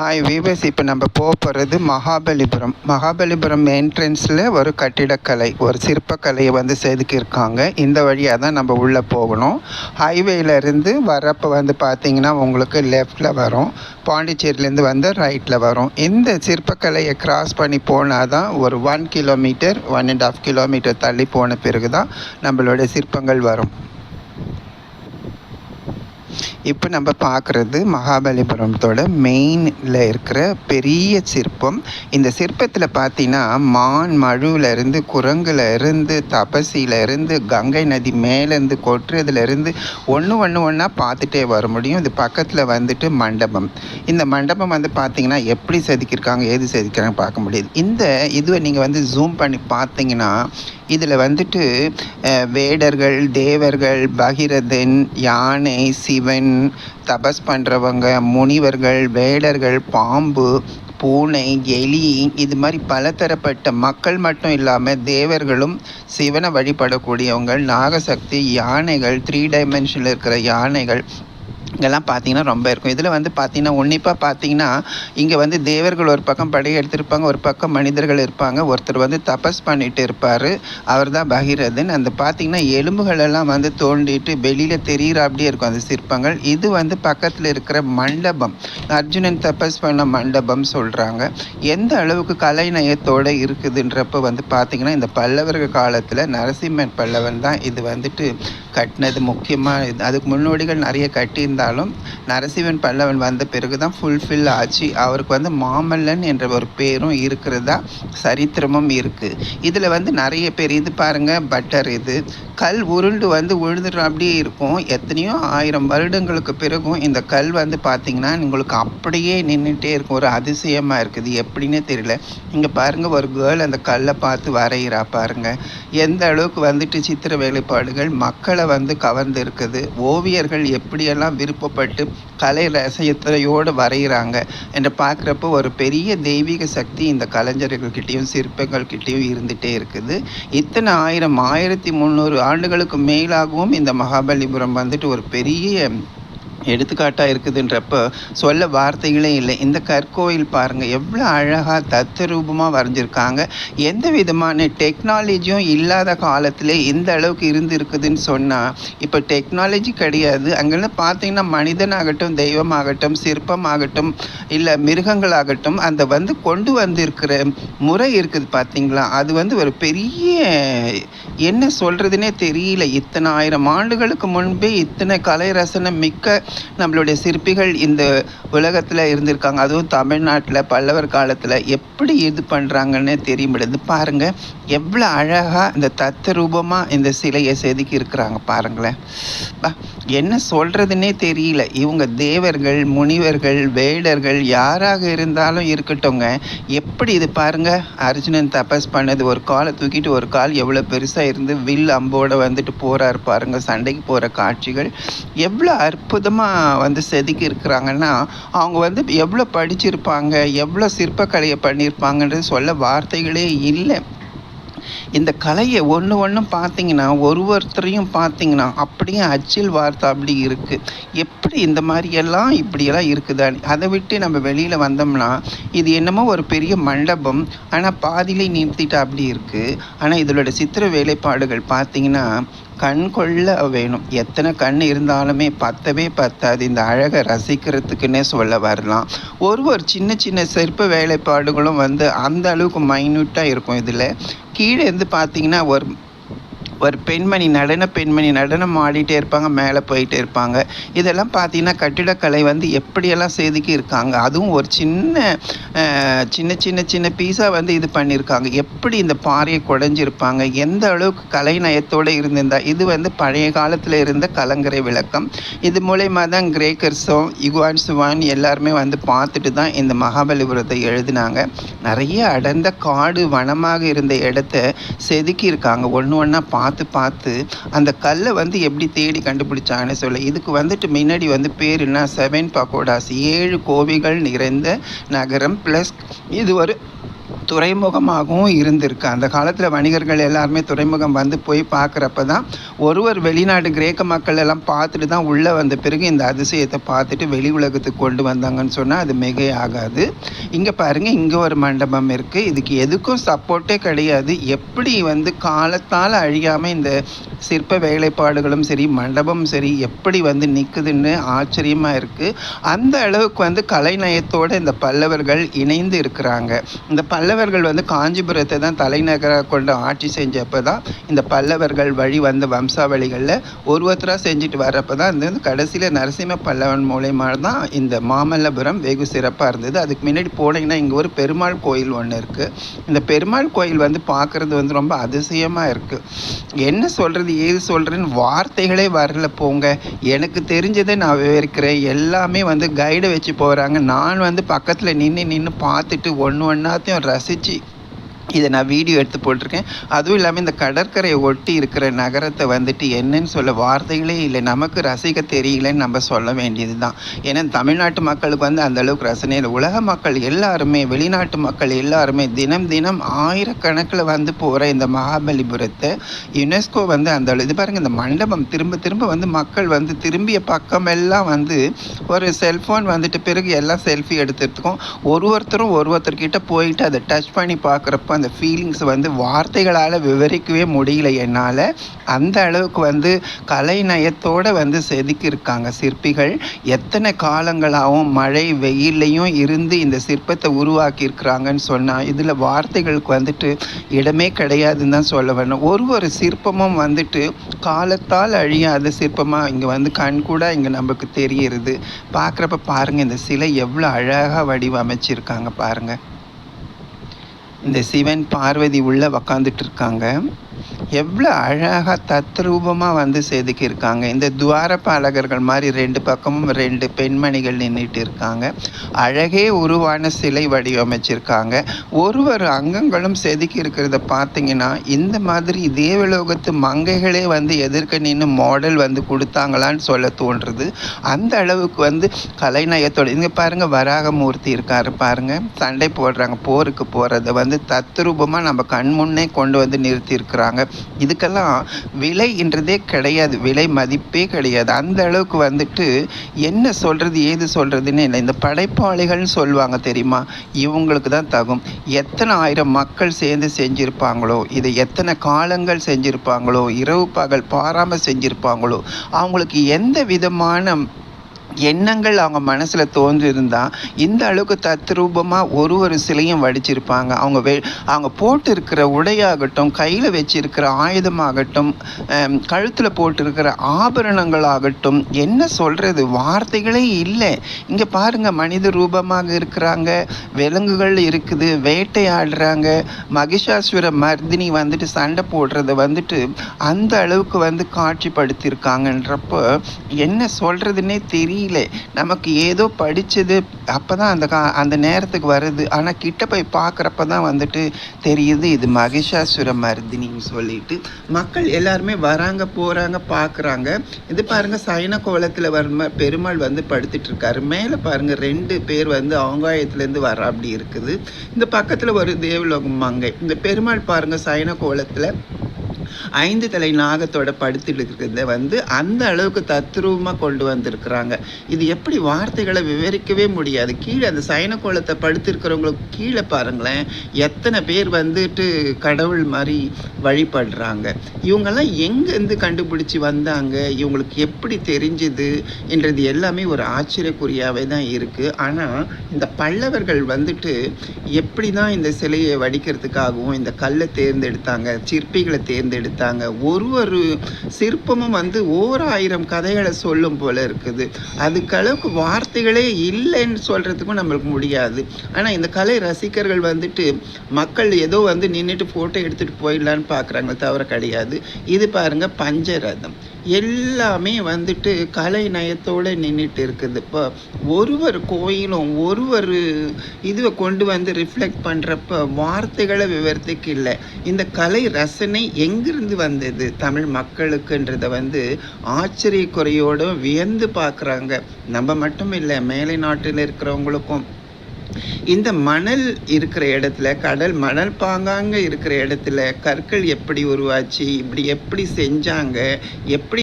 Hi viewers இப்போ நம்ம போக போகிறது மகாபலிபுரம். மகாபலிபுரம் என்ட்ரன்ஸில் ஒரு கட்டிடக்கலை ஒரு சிற்பக்கலையை வந்து செதுக்கியிருக்காங்க. இந்த வழியாக தான் நம்ம உள்ளே போகணும். ஹைவேலேருந்து வரப்போ வந்து பார்த்திங்கன்னா உங்களுக்கு லெஃப்டில் வரும். பாண்டிச்சேரியிலேருந்து வந்து ரைட்டில் வரும். இந்த சிற்பக்கலையை கிராஸ் பண்ணி போனால் தான் ஒரு one kilometre one and half kilometre தள்ளி போன பிறகு தான் நம்மளுடைய சிற்பங்கள் வரும். இப்போ நம்ம பார்க்குறது மகாபலிபுரத்தோட மெயினில் இருக்கிற பெரிய சிற்பம். இந்த சிற்பத்தில் பார்த்தீங்கன்னா மான் மழுவிலேருந்து குரங்குலேருந்து தபசியிலேருந்து கங்கை நதி மேலேருந்து கொட்டுறதுலேருந்து ஒன்று ஒன்று ஒன்றா பார்த்துட்டே வர முடியும். இது பக்கத்தில் வந்துட்டு மண்டபம். இந்த மண்டபம் வந்து பார்த்தீங்கன்னா எப்படி செதுக்கியிருக்காங்க ஏது செதுக்கிறாங்க பார்க்க முடியுது. இந்த இதுவை நீங்கள் வந்து ஜூம் பண்ணி பார்த்தீங்கன்னா இதில் வந்துட்டு வேடர்கள் தேவர்கள் பகிரதன் யானை சிவன் தபஸ் பண்ணுறவங்க முனிவர்கள் வேடர்கள் பாம்பு பூனை எலி இது மாதிரி பலதரப்பட்ட மக்கள் மட்டும் இல்லாமல் தேவர்களும் சிவனை வழிபடக்கூடியவங்க. நாகசக்தி யானைகள் த்ரீ டைமென்ஷனில் இருக்கிற யானைகள் இதெல்லாம் பார்த்தீங்கன்னா ரொம்ப இருக்கும். இதில் வந்து பார்த்தீங்கன்னா உன்னிப்பாக பார்த்தீங்கன்னா இங்கே வந்து தேவர்கள் ஒரு பக்கம் படையெடுத்திருப்பாங்க ஒரு பக்கம் மனிதர்கள் இருப்பாங்க. ஒருத்தர் வந்து தபஸ் பண்ணிட்டு இருப்பார். அவர் தான் பகீரதன். அந்த பார்த்தீங்கன்னா எலும்புகள் எல்லாம் வந்து தோண்டிட்டு வெளியில் தெரிகிற அப்படியே இருக்கும். அந்த சிற்பங்கள். இது வந்து பக்கத்தில் இருக்கிற மண்டபம். அர்ஜுனன் தபஸ் பண்ண மண்டபம் சொல்கிறாங்க எந்த அளவுக்கு கலைநயத்தோடு இருக்குதுன்றப்ப வந்து பார்த்தீங்கன்னா இந்த பல்லவர்கள் காலத்தில் நரசிம்மன் பல்லவன் தான் இது வந்துட்டு கட்டினது முக்கியமாக அதுக்கு முன்னோடிகள் நிறைய இருந்தாலும் நரசிவன் பல்லவன் வந்த பிறகு தான் ஃபுல்ஃபில் ஆச்சு. அவருக்கு வந்து மாமல்லன் என்ற ஒரு பேரும் இருக்கிறதா சரித்திரமும் இருக்குது இதில் வந்து நிறைய பேர் இது பாருங்கள் பட்டர் இது. கல் உருண்டு வந்து உழுதுற அப்படியே இருக்கும். எத்தனையோ ஆயிரம் வருடங்களுக்கு பிறகும் இந்த கல் வந்து பார்த்திங்கன்னா உங்களுக்கு அப்படியே நின்றுட்டே இருக்கும். ஒரு அதிசயமாக இருக்குது எப்படின்னே தெரியல. இங்கே பாருங்கள் ஒரு கேர்ள் அந்த கல்லை பார்த்து வரைகிறா பாருங்கள் எந்த அளவுக்கு வந்துட்டு சித்திர வேலைப்பாடுகள் மக்களை வந்து கவர்ந்து இருக்குது ஓவியர்கள் எப்படியெல்லாம் விருப்பப்பட்டு கலை ரசயத்திரையோடு வரைகிறாங்க என்று பார்க்குறப்போ ஒரு பெரிய தெய்வீக சக்தி இந்த கலைஞர்கள்கிட்டையும் சிற்பங்கள்கிட்டையும் இருந்துகிட்டே இருக்குது. இத்தனை ஆயிரம் ஆயிரத்தி முந்நூறு ஆண்டுகளுக்கு மேலாகவும் இந்த மகாபலிபுரம் வந்துட்டு ஒரு பெரிய எடுத்துக்காட்டாக இருக்குதுன்றப்போ சொல்ல வார்த்தைகளே இல்லை. இந்த கற்கோயில் பாருங்கள் எவ்வளோ அழகாக தத்துரூபமாக வரைஞ்சிருக்காங்க. எந்த விதமான டெக்னாலஜியும் இல்லாத காலத்தில் இந்த அளவுக்கு இருந்து இருக்குதுன்னு சொன்னால் இப்போ டெக்னாலஜி கிடையாது. அங்கேருந்து பார்த்தீங்கன்னா மனிதனாகட்டும் தெய்வமாகட்டும் சிற்பமாகட்டும் இல்லை மிருகங்களாகட்டும் அந்த வந்து கொண்டு வந்திருக்கிற முறை இருக்குது பார்த்தீங்களா? அது வந்து ஒரு பெரிய என்ன சொல்கிறதுனே தெரியல. இத்தனை ஆயிரம் ஆண்டுகளுக்கு முன்பே இத்தனை கலை ரசனை மிக்க நம்மளுடைய சிற்பிகள் இந்த உலகத்தில் இருந்திருக்காங்க. அதுவும் தமிழ்நாட்டில் பல்லவர் காலத்தில் எப்படி இது பண்ணுறாங்கன்னு தெரியும்படுது. பாருங்கள் எவ்வளோ அழகாக இந்த தத்ரூபமாக இந்த சிலையை செதுக்கி இருக்கிறாங்க பாருங்களேன். பா, என்ன சொல்கிறதுனே தெரியல. இவங்க தேவர்கள் முனிவர்கள் வேடர்கள் யாராக இருந்தாலும் இருக்கட்டும்ங்க. எப்படி இது பாருங்க. அர்ஜுனன் தபஸ் பண்ணது ஒரு காலை தூக்கிட்டு ஒரு கால் எவ்வளோ பெருசாக இருந்து வில் அம்போட வந்துட்டு போறாரு பாருங்க. சண்டைக்கு போகிற காட்சிகள் எவ்வளோ அற்புதமாக வந்து செதுக்கி இருக்கிறாங்கன்னா அவங்க வந்து எவ்வளோ படிச்சிருப்பாங்க எவ்வளோ சிற்பக்கலையை பண்ணியிருப்பாங்கன்றது சொல்ல வார்த்தைகளே இல்லை. இந்த கலையை ஒன்று ஒன்றும் பார்த்தீங்கன்னா ஒரு ஒருத்தரையும் பார்த்தீங்கன்னா அப்படியே அச்சில் வார்த்தை அப்படி இருக்குது எப்படி இந்த மாதிரியெல்லாம் இப்படியெல்லாம் இருக்குதா? அதை விட்டு நம்ம வெளியில் வந்தோம்னா இது என்னமோ ஒரு பெரிய மண்டபம். ஆனால் பாதியிலே நிறுத்திட்டு அப்படி இருக்குது ஆனால் இதோட சித்திர வேலைப்பாடுகள் பார்த்தீங்கன்னா கண் கொள்ள வேணும். எத்தனை கண் இருந்தாலுமே பத்தவே பத்தாது. இந்த அழகை ரசிக்கிறதுக்குன்னே சொல்ல வரலாம். ஒரு ஒரு சின்ன சின்ன சிற்ப வேலைப்பாடுகளும் வந்து அந்த அளவுக்கு மைன்யூட்டாக இருக்கும் இதில். கீழே இருந்து பார்த்தீங்கன்னா ஒரு ஒரு பெண்மணி நடன பெண்மணி நடனம் ஆடிட்டே இருப்பாங்க மேலே போயிட்டே இருப்பாங்க. இதெல்லாம் பார்த்தீங்கன்னா கட்டிடக்கலை வந்து எப்படியெல்லாம் செதுக்கி இருக்காங்க அதுவும் ஒரு சின்ன சின்ன சின்ன சின்ன பீஸாக வந்து இது பண்ணியிருக்காங்க. எப்படி இந்த பாறையை குடைஞ்சிருப்பாங்க எந்த அளவுக்கு கலை நயத்தோடு இருந்திருந்தா இது வந்து பழைய காலத்தில் இருந்த கலங்கரை விளக்கம். இது மூலயமா தான் கிரேக்கர்ஸும் யுவான் சுவான் எல்லாருமே வந்து பார்த்துட்டு தான் இந்த மகாபலிபுரத்தை எழுதினாங்க. நிறைய அடர்ந்த காடு வனமாக இருந்த இடத்த செதுக்கி இருக்காங்க. ஒன்று ஒன்றா பா பார்த்து பார்த்து அந்த கல்லை வந்து எப்படி தேடி கண்டுபிடிச்சாங்கன்னு சொல்ல இதுக்கு வந்துட்டு முன்னாடி வந்து பேர் என்ன? செவன் பகோடாஸ் ஏழு கோவிகள் நிறைந்த நகரம். ப்ளஸ் இது ஒரு துறைமுகமாகவும் இருந்திருக்கு. அந்த காலத்தில் வணிகர்கள் எல்லாருமே துறைமுகம் வந்து போய் பார்க்குறப்ப தான் ஒரு ஒரு வெளிநாடு கிரேக்க மக்கள் எல்லாம் பார்த்துட்டு தான் உள்ளே வந்த பிறகு இந்த அதிசயத்தை பார்த்துட்டு வெளி உலகத்துக்கு கொண்டு வந்தாங்கன்னு சொன்னால் அது மிகை ஆகாது இங்கே பாருங்கள் இங்கே ஒரு மண்டபம் இருக்குது இதுக்கு எதுக்கும் சப்போர்ட்டே கிடையாது. எப்படி வந்து காலத்தால் அழியாமல் இந்த சிற்ப வேலைப்பாடுகளும் சரி மண்டபம் சரி எப்படி வந்து நிற்குதுன்னு ஆச்சரியமாக இருக்குது அந்த அளவுக்கு வந்து கலைநயத்தோடு இந்த பல்லவர்கள் இணைந்து இருக்கிறாங்க. இந்த பல்லவர்கள் வந்து காஞ்சிபுரத்தை தான் தலைநகராக கொண்டு ஆட்சி செஞ்சப்போ தான் இந்த பல்லவர்கள் வழி வந்த வம்சாவளிகளில் ஒருத்தராக செஞ்சுட்டு வரப்போ தான் இந்த கடைசியில் நரசிம்ம பல்லவன் மூலயமா தான் இந்த மாமல்லபுரம் வெகு சிறப்பாக இருந்தது. அதுக்கு முன்னாடி போனீங்கன்னா இங்கே ஒரு பெருமாள் கோயில் ஒன்று இருக்குது இந்த பெருமாள் கோயில் வந்து பார்க்குறது வந்து ரொம்ப அதிசயமாக இருக்குது என்ன சொல்கிறது ஏது சொல்கிறேன்னு வார்த்தைகளே வரல போங்க. எனக்கு தெரிஞ்சதை நான் விவரிக்கிறேன். எல்லாமே வந்து கைடை வச்சு போகிறாங்க நான் வந்து பக்கத்தில் நின்று நின்று பார்த்துட்டு ஒன்று ஒன்றாத்தையும் 设置。இதை நான் வீடியோ எடுத்து போட்டிருக்கேன். அதுவும் இல்லாமல் இந்த கடற்கரையை ஒட்டி இருக்கிற நகரத்தை வந்துட்டு என்னன்னு சொல்ல வார்த்தைகளே இல்லை. நமக்கு ரசிக்க தெரியலன்னு நம்ம சொல்ல வேண்டியது தான் ஏன்னா தமிழ்நாட்டு மக்களுக்கு வந்து அந்த அளவுக்கு ரசனை இல்லை. உலக மக்கள் எல்லாருமே வெளிநாட்டு மக்கள் எல்லாருமே தினம் தினம் ஆயிரக்கணக்கில் வந்து போகிற இந்த மகாபலிபுரத்தை யுனெஸ்கோ வந்து அந்த அளவு- இது பாருங்கள் இந்த மண்டபம் திரும்ப திரும்ப வந்து மக்கள் வந்து திரும்பிய பக்கமெல்லாம் வந்து ஒரு செல்ஃபோன் வந்துட்டு பிறகு எல்லாம் செல்ஃபி எடுத்துருக்கோம். ஒரு ஒருத்தரும் ஒரு ஒருத்தர்கிட்ட போயிட்டு அதை டச் பண்ணி பார்க்குறப்ப அந்த ஃபீலிங்ஸ் வந்து வார்த்தைகளால் விவரிக்கவே முடியல. என்னால் அந்த அளவுக்கு வந்து கலைநயத்தோடு வந்து செதுக்கியிருக்காங்க சிற்பிகள். எத்தனை காலங்களாகவும் மழை வெயில்லையும் இருந்து இந்த சிற்பத்தை உருவாக்கியிருக்கிறாங்கன்னு சொன்னால் இதில் வார்த்தைகளுக்கு வந்துட்டு இடமே கிடையாதுன்னு தான் சொல்ல வேணும் ஒரு ஒரு சிற்பமும் வந்துட்டு காலத்தால் அழியாத சிற்பமாக இங்கே வந்து கண் கூட இங்கே நமக்கு தெரியுது பார்க்குறப்ப பாருங்கள் இந்த சிலை எவ்வளோ அழகாக வடிவமைச்சிருக்காங்க பாருங்கள் இந்த சிவன் பார்வதி உள்ளே உக்காந்துட்டு இருக்காங்க. எவ்வளோ அழகாக தத்ரூபமாக வந்து செதுக்கியிருக்காங்க. இந்த துவாரபாலகர்கள் மாதிரி ரெண்டு பக்கமும் ரெண்டு பெண்மணிகள் நின்றுட்டு இருக்காங்க. அழகே உருவான சிலை வடிவமைச்சிருக்காங்க. ஒரு ஒரு அங்கங்களும் செதுக்கி இருக்கிறத பார்த்தீங்கன்னா இந்த மாதிரி தேவலோகத்து மங்கைகளே வந்து எதிர்க்க நின்று மாடல் வந்து கொடுத்தாங்களான்னு சொல்ல தோன்றுறது அந்த அளவுக்கு வந்து கலைநயத்தோட இங்கே பாருங்கள் வராகமூர்த்தி இருக்காரு பாருங்கள் சண்டை போடுறாங்க போருக்கு போகிறத வந்து தத்ரூபமாக நம்ம கண் முன்னே கொண்டு வந்து நிறுத்தியிருக்கிறாங்க. இதுக்கெல்லாம் விலைன்றதே கிடையாது. விலை மதிப்பே கிடையாது. அந்த அளவுக்கு வந்துட்டு என்ன சொல்கிறது ஏது சொல்கிறதுன்னு இல்லை. இந்த படைப்பாளிகள்னு சொல்லுவாங்க தெரியுமா? இவங்களுக்கு தான் தகும். எத்தனை ஆயிரம் மக்கள் சேர்ந்து செஞ்சுருப்பாங்களோ இதை எத்தனை காலங்கள் செஞ்சுருப்பாங்களோ இரவு பகல் பாராமல் செஞ்சுருப்பாங்களோ அவங்களுக்கு எந்த விதமான எண்ணங்கள் அவங்க மனசில் தோன்றிருந்தால் இந்த அளவுக்கு தத்ரூபமாக ஒரு ஒரு சிலையும் வடிச்சிருப்பாங்க. அவங்க வே அவங்க போட்டிருக்கிற உடையாகட்டும் கையில் வச்சிருக்கிற ஆயுதமாகட்டும் கழுத்தில் போட்டிருக்கிற ஆபரணங்களாகட்டும் என்ன சொல்கிறது வார்த்தைகளே இல்லை. இங்கே பாருங்கள் மனித ரூபமாக இருக்கிறாங்க. விலங்குகள் இருக்குது வேட்டையாடுறாங்க. மகிஷாசுர மர்தினி வந்துட்டு சண்டை போடுறத வந்துட்டு அந்த அளவுக்கு வந்து காட்சிப்படுத்தியிருக்காங்கன்றப்போ என்ன சொல்கிறதுனே தெரியல. நமக்கு ஏதோ படித்தது அப்போ தான் அந்த கா அந்த நேரத்துக்கு வருது. ஆனால் கிட்ட போய் பார்க்குறப்ப தான் வந்துட்டு தெரியுது இது மகிஷாசுர மருதினின்னு சொல்லிட்டு. மக்கள் எல்லாருமே வராங்க போகிறாங்க பார்க்குறாங்க. இது பாருங்கள் சைன கோலத்தில் வர பெருமாள் வந்து படுத்துட்டு இருக்காரு மேலே பாருங்கள் ரெண்டு பேர் வந்து ஆங்காயத்துலேருந்து வர அப்படி இருக்குது. இந்த பக்கத்தில் ஒரு தேவலோகம் மங்கை. இந்த பெருமாள் பாருங்கள் சைன கோலத்தில் ஐந்து தலை நாகத்தோட படுத்துட்டு இருக்கிறத வந்து அந்த அளவுக்கு தத்ரூபமாக கொண்டு வந்திருக்கிறாங்க. இது எப்படி வார்த்தைகளை விவரிக்கவே முடியாது. கீழே அந்த சைன கோலத்தை படுத்திருக்கிறவங்களுக்கு கீழே பாருங்களேன் எத்தனை பேர் வந்துட்டு கடவுள் மாதிரி வழிபடுறாங்க. இவங்கெல்லாம் எங்கேருந்து கண்டுபிடிச்சி வந்தாங்க? இவங்களுக்கு எப்படி தெரிஞ்சுது? என்றது எல்லாமே ஒரு ஆச்சரியக்குறியாகவே தான் இருக்குது ஆனால் இந்த பல்லவர்கள் வந்துட்டு எப்படி தான் இந்த சிலையை வடிக்கிறதுக்காகவும் இந்த கல்லை தேர்ந்தெடுத்தாங்க சிற்பிகளை தேர்ந்தெடுத்தாங்க ஒரு ஒரு சிற்பமும் வந்து ஓர் ஆயிரம் கதைகளை சொல்லும் போல இருக்குது. அதுக்களவுக்கு வார்த்தைகளே இல்லைன்னு சொல்கிறதுக்கும் நம்மளுக்கு முடியாது. ஆனால் இந்த கலை ரசிகர்கள் வந்துட்டு மக்கள் ஏதோ வந்து நின்றுட்டு ஃபோட்டோ எடுத்துகிட்டு போயிடலான்னு பார்க்குறாங்க தவிர கிடையாது. இது பாருங்கள் பஞ்சரதம். எல்லாமே வந்துட்டு கலை நயத்தோடு நின்றுட்டு இருக்குது. இப்போ ஒரு ஒரு கோயிலும் ஒரு ஒரு இதுவை கொண்டு வந்து ரிஃப்ளெக்ட் பண்ணுறப்ப வார்த்தைகளை விவரத்துக்கு இல்லை. இந்த கலை ரசனை எங்கிருந்து வந்தது தமிழ் மக்களுக்குன்றதை வந்து ஆச்சரியக்குறையோடு வியந்து பார்க்குறாங்க. நம்ம மட்டும் இல்லை மேலை நாட்டில் இருக்கிறவங்களுக்கும். இந்த மணல் இருக்கிற இடத்துல கடல் மணல் பாங்காங்க இருக்கிற இடத்துல கற்கள் எப்படி உருவாச்சு இப்படி எப்படி செஞ்சாங்க எப்படி